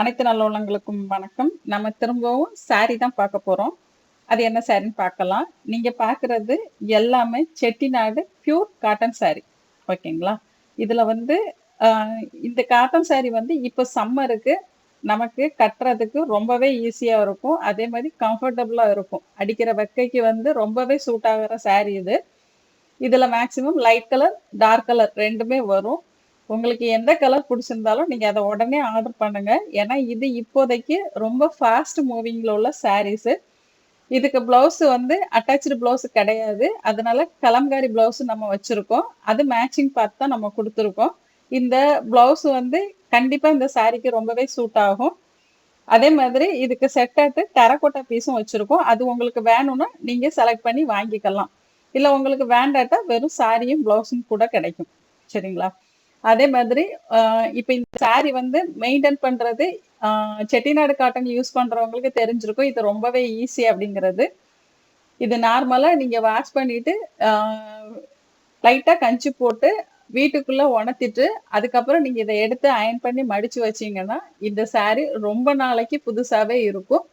அனைத்து நல்லுள்ளங்களுக்கும் வணக்கம். நம்ம திரும்பவும் சாரி தான் பார்க்க போறோம். அது என்ன சாரின்னு பார்க்கலாம். நீங்க பார்க்குறது எல்லாமே செட்டிநாடு பியூர் காட்டன் சாரி ஓகேங்களா? இதுல வந்து இந்த காட்டன் சாரி வந்து இப்போ சம்மருக்கு நமக்கு கட்டுறதுக்கு ரொம்பவே ஈஸியா இருக்கும். அதே மாதிரி கம்ஃபர்டபுளா இருக்கும். அடிக்கிற வெக்கைக்கு வந்து ரொம்பவே சூட் ஆகிற சாரி இது. இதுல maximum light colour dark colour ரெண்டுமே வரும். உங்களுக்கு எந்த கலர் பிடிச்சிருந்தாலும் நீங்க அதை உடனே ஆர்டர் பண்ணுங்க. ஏன்னா இது இப்போதைக்கு ரொம்ப ஃபாஸ்ட் மூவிங்ல உள்ள sarees. இதுக்கு பிளவுஸ் வந்து அட்டாச்சு பிளவுஸ் கிடையாது. அதனால கலம்காரி பிளவுஸ் நம்ம வச்சிருக்கோம். அது மேட்சிங் பார்த்து தான் நம்ம கொடுத்துருக்கோம். இந்த பிளவுஸ் வந்து கண்டிப்பா இந்த சாரிக்கு ரொம்பவே சூட் ஆகும். அதே மாதிரி இதுக்கு செட் ஆட்டு டெரக்கோட்டா பீஸும் வச்சிருக்கோம். அது உங்களுக்கு வேணும்னா நீங்க செலக்ட் பண்ணி வாங்கிக்கலாம். இல்லை உங்களுக்கு வேண்டாட்டா வெறும் சாரியும் பிளவுஸும் கூட கிடைக்கும். சரிங்களா? அதே மாதிரி இப்போ இந்த சாரி வந்து மெயின்டைன் பண்றது செட்டிநாடு காட்டன் யூஸ் பண்றவங்களுக்கு தெரிஞ்சிருக்கும். இது ரொம்பவே ஈஸி அப்படிங்கிறது. இது நார்மலா நீங்க வாஷ் பண்ணிட்டு லைட்டா கஞ்சி போட்டு வீட்டுக்குள்ள உணர்த்திட்டு அதுக்கப்புறம் நீங்க இதை எடுத்து அயன் பண்ணி மடிச்சு வச்சீங்கன்னா இந்த சாரி ரொம்ப நாளைக்கு புதுசாவே இருக்கும்.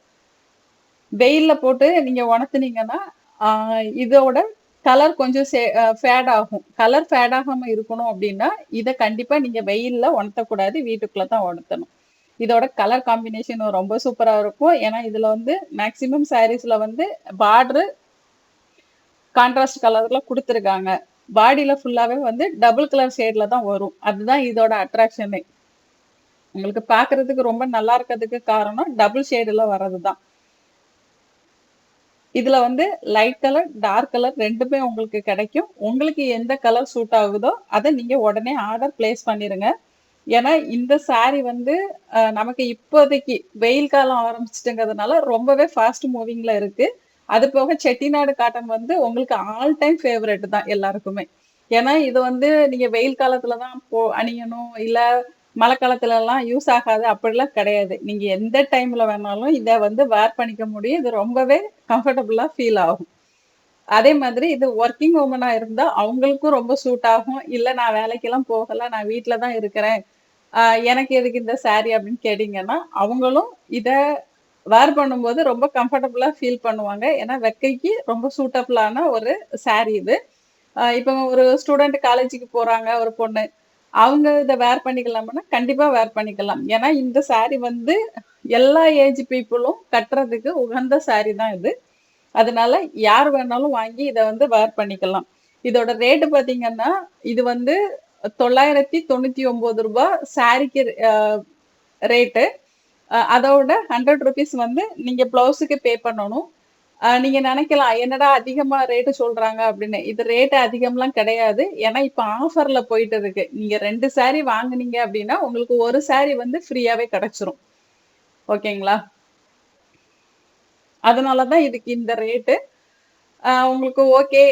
வெயில்ல போட்டு நீங்க உணர்த்துனீங்கன்னா இதோட கலர் கொஞ்சம் ஃபேட் ஆகும். கலர் ஃபேட் ஆகாம இருக்கணும் அப்படின்னா இதை கண்டிப்பா நீங்க வெயில்ல உணர்த்தக்கூடாது வீட்டுக்குள்ள தான் உணர்த்தணும். இதோட கலர் காம்பினேஷன் ரொம்ப சூப்பரா இருக்கும். ஏன்னா இதுல வந்து மேக்சிமம் சாரீஸ்ல வந்து பார்டரு கான்ட்ராஸ்ட் கலர்ல கொடுத்துருக்காங்க. பாடியில ஃபுல்லாவே வந்து டபுள் கலர் ஷேட்ல தான் வரும். அதுதான் இதோட அட்ராக்ஷனே உங்களுக்கு பாக்குறதுக்கு ரொம்ப நல்லா இருக்கிறதுக்கு காரணம் டபுள் ஷேடுல வர்றது தான் இதுல வந்து லைட் கலர் டார்க் கலர் ரெண்டுமே உங்களுக்கு கிடைக்கும். உங்களுக்கு எந்த கலர் சூட் ஆகுதோ அதை நீங்க உடனே ஆர்டர் பிளேஸ் பண்ணிருங்க. ஏன்னா இந்த சாரி வந்து நமக்கு இப்போதைக்கு வெயில் காலம் ஆரம்பிச்சிட்டுங்கிறதுனால ரொம்பவே ஃபாஸ்ட் மூவிங்ல இருக்கு. அது போக செட்டிநாடு காட்டன் வந்து உங்களுக்கு ஆல் டைம் ஃபேவரட் தான் எல்லாருக்குமே. ஏன்னா இது வந்து நீங்க வெயில் காலத்துல தான் போ அணியணும் இல்லை மழை காலத்துல எல்லாம் யூஸ் ஆகாது அப்படிலாம் கிடையாது. நீங்க எந்த டைம்ல வேணாலும் இதை வந்து வேர் பண்ணிக்க முடியும். இது ரொம்பவே கம்ஃபர்டபுளா ஃபீல் ஆகும். அதே மாதிரி இது ஒர்க்கிங் உமனா இருந்தா அவங்களுக்கும் ரொம்ப சூட் ஆகும். இல்ல நான் வேலைக்கெல்லாம் போகல. நான் வீட்டில் தான் இருக்கிறேன். எனக்கு எதுக்கு இந்த சாரி அப்படின்னு கேட்டீங்கன்னா அவங்களும் இதை வேர் பண்ணும்போது ரொம்ப கம்ஃபர்டபுளா ஃபீல் பண்ணுவாங்க. ஏன்னா வெக்கைக்கு ரொம்ப சூட்டபிளான ஒரு சாரி இது. இப்போ ஒரு ஸ்டூடெண்ட் காலேஜுக்கு போறாங்க ஒரு பொண்ணு. அவங்க இதை வேர் பண்ணிக்கலாம்னா கண்டிப்பா வேர் பண்ணிக்கலாம். ஏன்னா இந்த சாரி வந்து எல்லா ஏஜ் பீப்புளும் கட்டுறதுக்கு உகந்த சாரி தான் இது. அதனால யார் வேணாலும் வாங்கி இதை வந்து வேர் பண்ணிக்கலாம். இதோட ரேட்டு பார்த்தீங்கன்னா இது வந்து தொள்ளாயிரத்தி தொண்ணூத்தி ஒன்பது ரூபாய் சாரிக்கு ரேட்டு அதோட ஹண்ட்ரட் ருபீஸ் வந்து நீங்க பிளவுஸுக்கு பே பண்ணணும். நீங்க நினைக்கலாம் என்னடா அதிகமா ரேட்டு சொல்றாங்க அப்படின்னு. இது ரேட் அதிகம்லாம் கிடையாது. ஏன்னா இப்ப ஆஃபர்ல போயிட்டு இருக்கு. நீங்க ரெண்டு சாரி வாங்குனீங்க அப்படின்னா உங்களுக்கு ஒரு சாரி வந்து ஃப்ரீயாவே கிடைச்சிரும். ஓகேங்களா? அதனாலதான் இதுக்கு இந்த ரேட்டு உங்களுக்கு ஓகே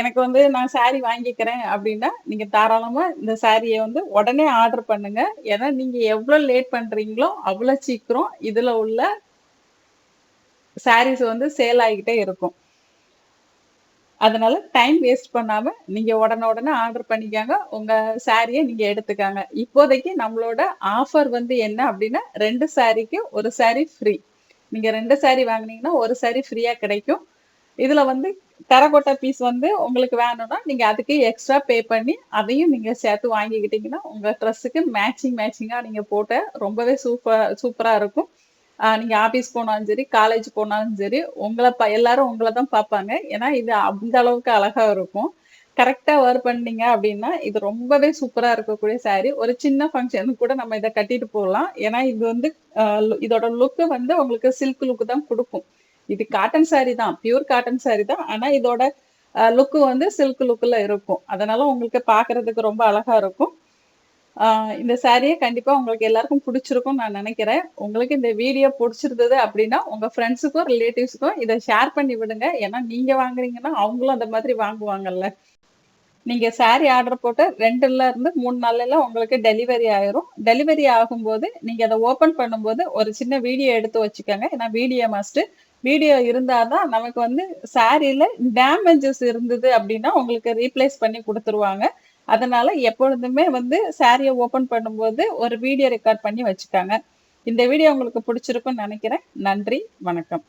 எனக்கு வந்து நான் சாரி வாங்கிக்கிறேன் அப்படின்னா நீங்க தாராளமா இந்த சாரியை வந்து உடனே ஆர்டர் பண்ணுங்க. ஏன்னா நீங்க எவ்வளவு லேட் பண்றீங்களோ அவ்வளவு சீக்கிரம் இதுல உள்ள சாரீஸ் வந்து சேல் ஆகிக்கிட்டே இருக்கும். அதனால டைம் வேஸ்ட் பண்ணாம நீங்க உடனே உடனே ஆர்டர் பண்ணிக்காங்க. உங்க சாரியை நீங்க எடுத்துக்காங்க. இப்போதைக்கு நம்மளோட ஆஃபர் வந்து என்ன அப்படின்னா ரெண்டு சாரிக்கு ஒரு சாரி ஃப்ரீ நீங்க ரெண்டு சாரி வாங்கினீங்கன்னா ஒரு சாரி ஃப்ரீயா கிடைக்கும். இதுல வந்து டெரகோட்டா பீஸ் வந்து உங்களுக்கு வேணும்னா நீங்க அதுக்கு எக்ஸ்ட்ரா பே பண்ணி அதையும் நீங்க சேர்த்து வாங்கிக்கிட்டீங்கன்னா உங்க ட்ரெஸ்ஸுக்கு மேட்சிங் மேட்சிங்கா நீங்க போட்ட ரொம்பவே சூப்பர் சூப்பரா இருக்கும். நீங்க ஆபீஸ் போனாலும் சரி காலேஜ் போனாலும் சரி உங்களை ப எல்லாரும் உங்களை தான் பார்ப்பாங்க. ஏன்னா இது அந்த அளவுக்கு அழகா இருக்கும். கரெக்டா வேர் பண்ணீங்க அப்படின்னா இது ரொம்பவே சூப்பரா இருக்கக்கூடிய saree. ஒரு சின்ன ஃபங்க்ஷனுக்கு கூட நம்ம இதை கட்டிட்டு போகலாம். ஏன்னா இது வந்து இதோட லுக்கு வந்து உங்களுக்கு சில்க் லுக் தான் கொடுக்கும். இது காட்டன் saree தான் பியூர் காட்டன் saree தான். ஆனா இதோட லுக்கு வந்து சில்க் லுக்கில் இருக்கும். அதனால உங்களுக்கு பார்க்கறதுக்கு ரொம்ப அழகா இருக்கும். இந்த சாரியை கண்டிப்பா உங்களுக்கு எல்லாருக்கும் பிடிச்சிருக்கும் நான் நினைக்கிறேன். உங்களுக்கு இந்த வீடியோ பிடிச்சிருந்தது அப்படின்னா உங்க ஃப்ரெண்ட்ஸுக்கும் ரிலேட்டிவ்ஸுக்கும் இதை ஷேர் பண்ணி விடுங்க. ஏன்னா நீங்க வாங்குறீங்கன்னா அவங்களும் அந்த மாதிரி வாங்குவாங்கல்ல. நீங்க சாரி ஆர்டர் போட்டு ரெண்டுல இருந்து மூணு நாள்ல உங்களுக்கு டெலிவரி ஆயிரும். டெலிவரி ஆகும்போது நீங்க அதை ஓபன் பண்ணும்போது ஒரு சின்ன வீடியோ எடுத்து வச்சுக்கோங்க. ஏன்னா வீடியோ மஸ்ட் வீடியோ இருந்தாதான் நமக்கு வந்து சாரியில டேமேஜஸ் இருந்தது அப்படின்னா உங்களுக்கு ரீப்ளேஸ் பண்ணி கொடுத்துருவாங்க. அதனால எப்பொழுதுமே வந்து சாரியை ஓபன் பண்ணும்போது ஒரு வீடியோ ரெக்கார்ட் பண்ணி வச்சுக்காங்க. இந்த வீடியோ உங்களுக்கு பிடிச்சிருக்கும்னு நினைக்கிறேன். நன்றி வணக்கம்.